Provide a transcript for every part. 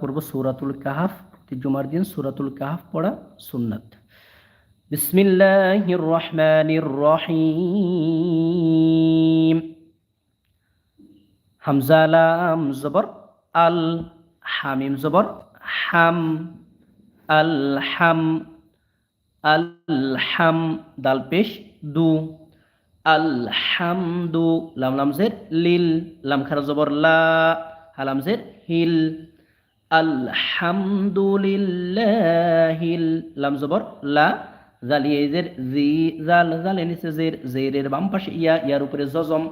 পড়ব সূরাতুল কাহাফ প্রতি জুমার দিন সূরাতুল কাহাফ পড়া সুন্নাত। বিসমিল্লাহির রহমানির রহিম। হামজা জবর, আল, হামিম, জবর, হাম, আল হাম আল, হাম, দাল, পেশ, দু, আল হামদু লাম লাম, জের, লিল, লাম, খারা, জবর, লা, হালাম, জের, হিল আলহামদুলিল্লাহিল, লাম জবর, লা জালিয়েজের জাল, জালে নিচে জের, জেরের বাম পাশে ইয়া, ইয়ার উপরে জজম,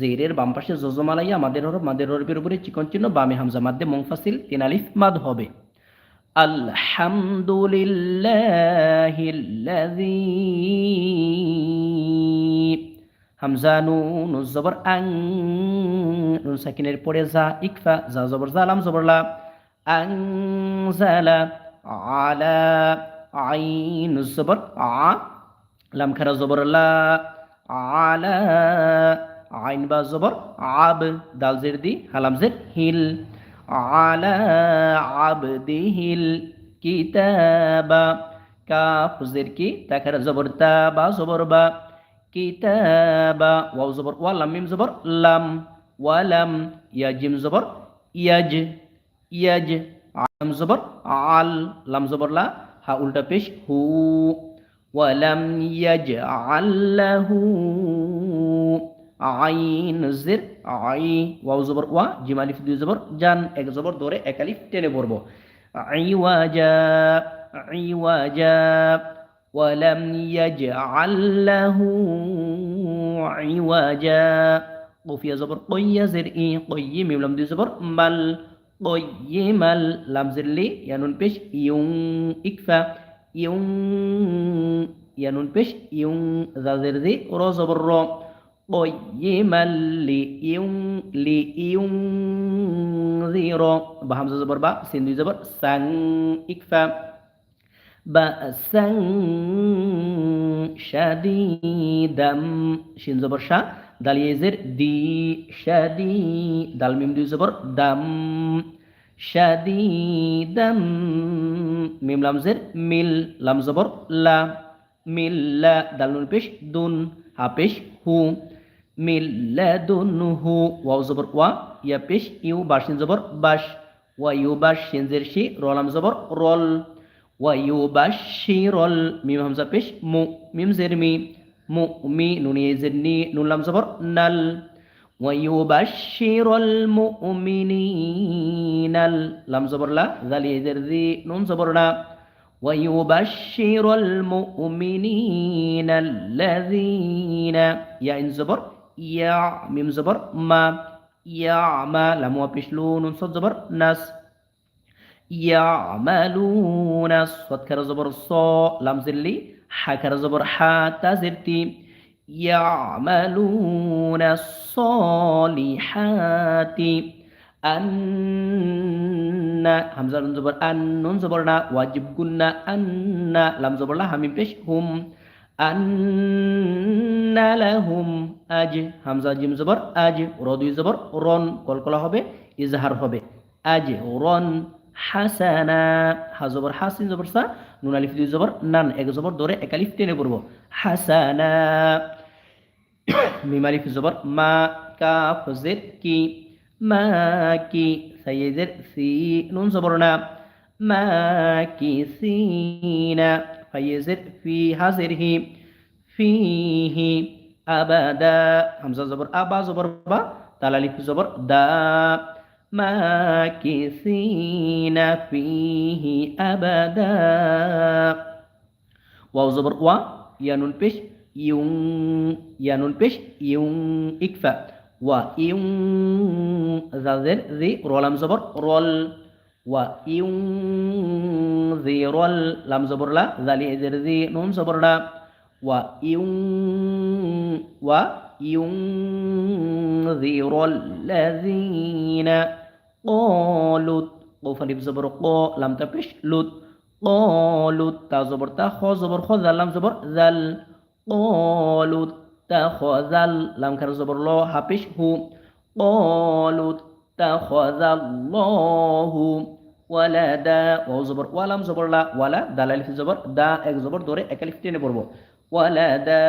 জেরের বাম পাশে জজম আলাইয়া মাদের হরফ, মাদের হরফের উপরে চিকন চিহ্ন, বামে হামজা মাদ্দে মুংফাসিল তিন আলিফ, মাদ হবে। আলহামদুলিল্লাহিল্লাযী, হামজা, নুন, জবর, আং, নুন সাকিনের পরে যা, ইকফা, যা, জবর জালাম জবর, লা জালা আলা আইন জবর আ লাম খারা জবর লা আলা আইন বা জবর আব দাল জের দি হালাম জের হিল আলা আবদিহিল কিতাবা কাফ জের কি তাখারা জবর তা বা জবর বা কিতাবা ওয়াও জবর ওয়া লাম মিম জবর লাম ওয়ালাম ইয়া জিম জবর ইয়াজ ইয়াজ আম জবর আল লাম জবর লা হা উল্টা পেশ হু ওয়ালাম ইয়াজ আল্লাহু আইন জির আই ওয়াও জবর ওয়া জিম আলিফ দুই জবর জান এক জবর ধরে এক আলিফ টেনে পড়বো আইওয়াজা আইওয়াজা ولم يجعل له عوجا قفيا زبر قيا زر اي قيم لم دي زبر مل طيما لام زر لي يا نون بيش يون إكفا يون يا نون بيش يون ذا زر ذي را زبر را طيما لي يون لي يون ذي را بهمزة زبر با سين زبر سان إكفا بأسا شديدا شين زبر شا দাল ইয়েজের দি শাদি দাল মিম দুই জবর দাম শাদি দাম, মিম লামজের মিল লাম জবর লা, মিল লা, দাল নুন পেশ, দুন, হা পেশ, হু, মিল লা, দুন, হু, ওয়াও জবর ওয়া, ইয়া পেশ, ইউ বাসিন জবর বাস ওয়া, ইউ বাস সিনজের শি রলাম জবর রল, ওয়া, ইউ বাস শি, রল, মিম হামজা পেশ, মু, মিম জের, মি مؤمي نوني زرني نون لام زبر نل. ويبشر المؤمنين. لام زبر لا. ذلي ذي نون زبر لا. ويبشر المؤمنين الذين. يا إن زبر يا ميم زبر ما. يا ما. لام وبيش نون صد زبر ناس يعملون. صد كرا زبر صا لام زلي হাকার জবর হা তাজের তি ইয়ামালুনা সলিহাতি, আন্না হামজা নুন জবর আন নুন জবর না, ওয়াজিব গুন্না আন্না, লাম জবর লা হামিম পেশ হামজা জিম জবর আজ র দুই জবর কলকলা হবে, ইজহার হবে, আজ রন হাসানা। হা জবর হাসিন জবর সা, নুন আলিফ দুই জবর, নান এক জবর ধরে এক আলিফ টেনে পড়ব। হাসানা। মিম আলিফ জবর, মা কাফ জের কি, মা, কি, সাইয়েদের, সি, নুন জবর না। মা, কি সিনা ফাইয়েজের ফি, হাজের, হি ফিহি আবাদা। হামজা জবর, আবা জবর বা তালালিফ জবর, দা। ماكثين فيه أبدا. واو زبر و يا نون بيش يون يا نون بيش يون إكفا و يون ذر ذي رولم زبر رول. و يون ذي رول. لم زبر لا ذلي ذر ذي نون زبر لا. و يون و ينذر الذين قالوا قوف ألف زبر قا لم تبش لط قالوا تا زبر تا خو زبر خو ذل لم زبر ذل قالوا تخذ لم كر زبر لو حبش هو قالوا اتخذ الله ওয়ালা দা ও জবর ওয়ালাম জবর লা ওয়ালা দালালিফ জবর দা এক জবর ধরে একালিফ টেনে পড়বো ওয়ালা দা